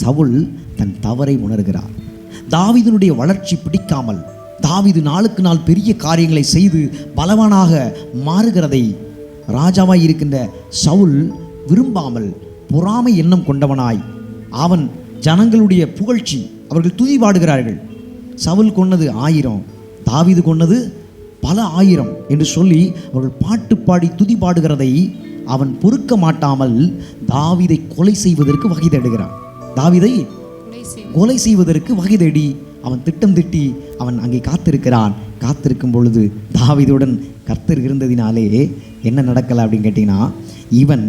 சவுல் தன் தவறை உணர்கிறார். தாவிதனுடைய வளர்ச்சி பிடிக்காமல் தாவிது நாளுக்கு நாள் பெரிய காரியங்களை செய்து பலவனாக மாறுகிறதை ராஜாவாய் இருக்கின்ற சவுல் விரும்பாமல் பொறாமை எண்ணம் கொண்டவனாய் அவன் ஜனங்களுடைய புகழ்ச்சி அவர்கள் துதி பாடுகிறார்கள். சவுல் கொன்னது ஆயிரம் தாவிது கொன்னது பல ஆயிரம் என்று சொல்லி அவர்கள் பாட்டு பாடி துதி பாடுகிறதை அவன் பொறுக்க மாட்டாமல் தாவிதை கொலை செய்வதற்கு வகை தேடுகிறான். தாவீதை கொலை செய்வதற்கு வகை தேடி அவன் திட்டம் திட்டி அவன் அங்கே காத்திருக்கிறான். காத்திருக்கும் பொழுது தாவீதுடன் கர்த்தர் இருந்ததினாலே என்ன நடக்கலை அப்படின்னு கேட்டிங்கன்னா இவன்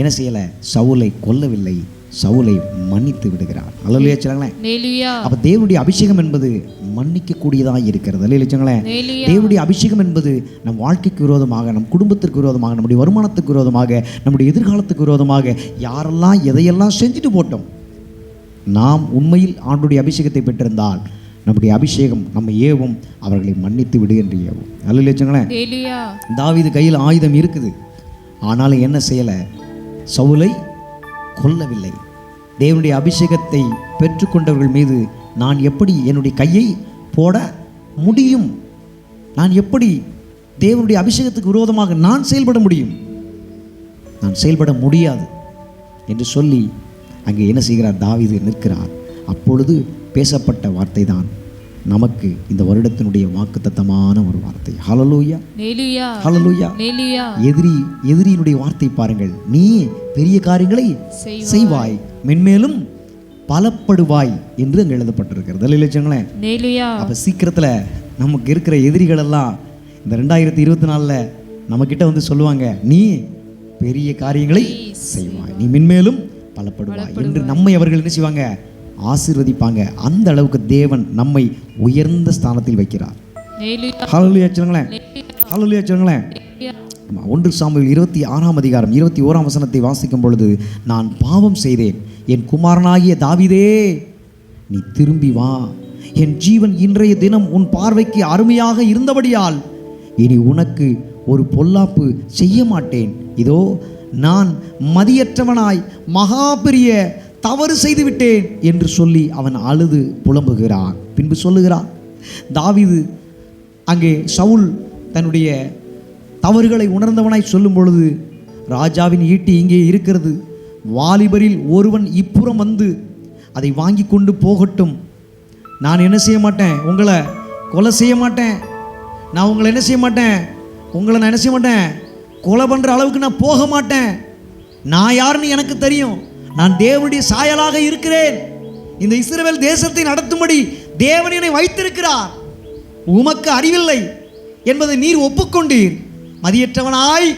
என்ன செய்யலை? சவுலை கொல்லவில்லை. சவுலை மன்னித்து விடுகிறான். அல்லையா சொல்லுங்களேன். அப்ப தேவனுடைய அபிஷேகம் என்பது மன்னிக்கக்கூடியதாக இருக்கிறது. அல்லையா சொல்லுங்களேன். தேவனுடைய அபிஷேகம் என்பது நம் வாழ்க்கைக்கு விரோதமாக நம் குடும்பத்திற்கு விரோதமாக நம்முடைய வருமானத்துக்கு விரோதமாக நம்முடைய எதிர்காலத்துக்கு விரோதமாக யாரெல்லாம் எதையெல்லாம் செஞ்சுட்டு போட்டோம் நாம் உண்மையில் ஆண்டுடைய அபிஷேகத்தை பெற்றிருந்தால் நம்முடைய அபிஷேகம் நம்ம ஏவும் அவர்களை மன்னித்து விடு என்று ஏவும். வச்சுங்களேன் ஹalleluya தாவீது கையில் ஆயுதம் இருக்குது. ஆனாலும் என்ன செய்யலை? சவுலை கொல்லவில்லை. தேவனுடைய அபிஷேகத்தை பெற்றுக்கொண்டவர்கள் மீது நான் எப்படி என்னுடைய கையை போட முடியும்? நான் எப்படி தேவனுடைய அபிஷேகத்துக்கு விரோதமாக நான் செயல்பட முடியும்? நான் செயல்பட முடியாது என்று சொல்லி அங்கே என்ன செய்கிறார்? தாவீது நிற்கிறார். அப்பொழுது பேசப்பட்ட வார்த்தை தான் நமக்கு இந்த வருடத்தினுடைய வாக்குத்தத்தமான ஒரு வார்த்தை. ஹalleluya ஹalleluya எதிரி எதிரியினுடைய வார்த்தை பாருங்கள். நீ பெரிய காரியங்களை செய்வாய். மென்மேலும் பலப்படுவாய் என்று அங்கே எழுதப்பட்டிருக்கிறது. இல்லை வச்சுங்களேன் அப்போ சீக்கிரத்தில் நமக்கு இருக்கிற எதிரிகள் எல்லாம் இந்த ரெண்டாயிரத்தி இருபத்தி நாலில் நம்மக்கிட்ட வந்து சொல்லுவாங்க நீ பெரிய காரியங்களை செய்வாய். நீ மென்மேலும் பலப்படுவாய் என்று நம்மை அவர்கள் என்ன செய்வாங்க? ஆசீர்வதிப்பாங்க. அந்த அளவுக்கு தேவன் நம்மை உயர்ந்த ஸ்தானத்தில் வைக்கிறார். ஹalleluya சொல்லுங்களேன். ஹalleluya சொல்லுங்களேன். ஒன்று சாமுவேல் இருபத்தி ஆறாம் அதிகாரம் இருபத்தி ஓராம் வசனத்தை வாசிக்கும் பொழுது நான் பாவம் செய்தேன். என் குமாரனாகிய தாவீதே நீ திரும்பி வா. என் ஜீவன் இன்றைய தினம் உன் பார்வைக்கு அருமையாக இருந்தபடியால் இனி உனக்கு ஒரு பொல்லாப்பு செய்ய மாட்டேன். இதோ நான் மதியற்றவனாய் மகா பெரிய தவறு செய்துவிட்டேன் என்று சொல்லி அவன் அழுது புலம்புகிறான். பின்பு சொல்லுகிறான் தாவிது அங்கே சவுல் தன்னுடைய தவறுகளை உணர்ந்தவனாய் சொல்லும் பொழுது ராஜாவின் ஈட்டி இங்கே இருக்கிறது. வாலிபரில் ஒருவன் இப்புறம் வந்து அதை வாங்கி கொண்டு போகட்டும். நான் என்ன செய்ய மாட்டேன்? உங்களை கொலை செய்ய மாட்டேன். நான் உங்களை என்ன செய்ய மாட்டேன்? உங்களை நான் என்ன செய்ய மாட்டேன்? கொலை பண்ணுற அளவுக்கு நான் போக மாட்டேன். நான் யாருன்னு எனக்கு தெரியும். நான் தேவனுடைய சாயலாக இருக்கிறேன். இந்த இஸ்ரவேல் தேசத்தை நடத்தும்படி தேவன் என்னை வைத்திருக்கிறார். உமக்கு அறிவில்லை என்பதை நீர் ஒப்புக்கொண்டீர். மதியற்றவனாய்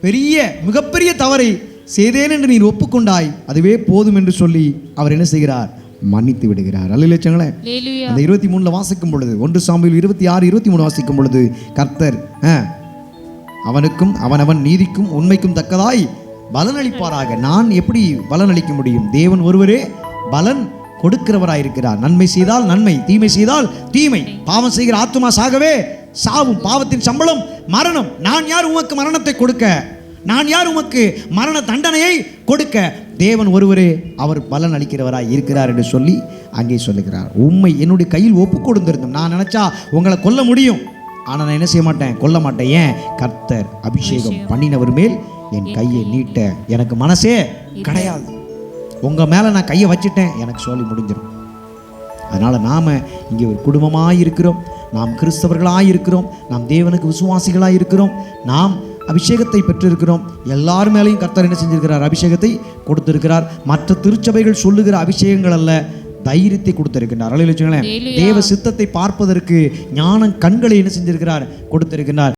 பெரிய மிகப்பெரிய தவறை செய்தேன் என்று நீர் ஒப்புக்கொண்டாய். அதுவே போதும் என்று சொல்லி அவர் என்ன செய்கிறார்? மன்னித்து விடுகிறார். அல்ல ஹalleluya அந்த இருபத்தி மூணுல வாசிக்கும் பொழுது ஒன்று சாம்பியில் இருபத்தி ஆறு இருபத்தி மூணு வாசிக்கும் பொழுது கர்த்தர் ஆ, அவனுக்கும் அவனவன் நீதிக்கும் உண்மைக்கும் தக்கதாய் பலன் அளிப்பாராக நான் எப்படி பலன் அளிக்க முடியும்? தேவன் ஒருவரே பலன் கொடுக்கிறவராயிருக்கிறார். நன்மை செய்தால் நன்மை தீமை செய்தால் தீமை. பாவம் செய்கிற ஆத்துமா சாகவே சாவும். பாவத்தின் சம்பளம் மரணம். நான் யார் உமக்கு மரணத்தை கொடுக்க? நான் யார் உமக்கு மரண தண்டனையை கொடுக்க? தேவன் ஒருவரே அவர் பலன் அளிக்கிறவராய் இருக்கிறார் என்று சொல்லி அங்கே சொல்லுகிறார். உண்மை என்னுடைய கையில் ஒப்பு கொடுத்திருந்தோம். நான் நினைச்சா உங்களை கொல்ல முடியும். ஆனால் நான் என்ன செய்ய மாட்டேன்? கொல்ல மாட்டேன். ஏன்? கர்த்தர் அபிஷேகம் பண்ணினவர் மேல் என் கையை நீட்ட. எனக்கு மனசே கிடையாது. உங்கள் மேலே நான் கையை வச்சிட்டேன். எனக்கு சொல்லி முடிஞ்சிடும் அதனால் நாம் இங்கே ஒரு குடும்பமாக இருக்கிறோம். நாம் கிறிஸ்தவர்களாக இருக்கிறோம். நாம் தேவனுக்கு விசுவாசிகளாக இருக்கிறோம். நாம் அபிஷேகத்தை பெற்றிருக்கிறோம். எல்லார் மேலேயும் கர்த்தர் என்ன செஞ்சிருக்கிறார்? அபிஷேகத்தை கொடுத்திருக்கிறார். மற்ற திருச்சபைகள் சொல்லுகிற அபிஷேகங்கள் அல்ல. தைரியத்தை கொடுத்திருக்கிறார் அலையில். தேவ சித்தத்தை பார்ப்பதற்கு ஞானம் கண்களை என்ன செஞ்சிருக்கிறார்? கொடுத்திருக்கிறார்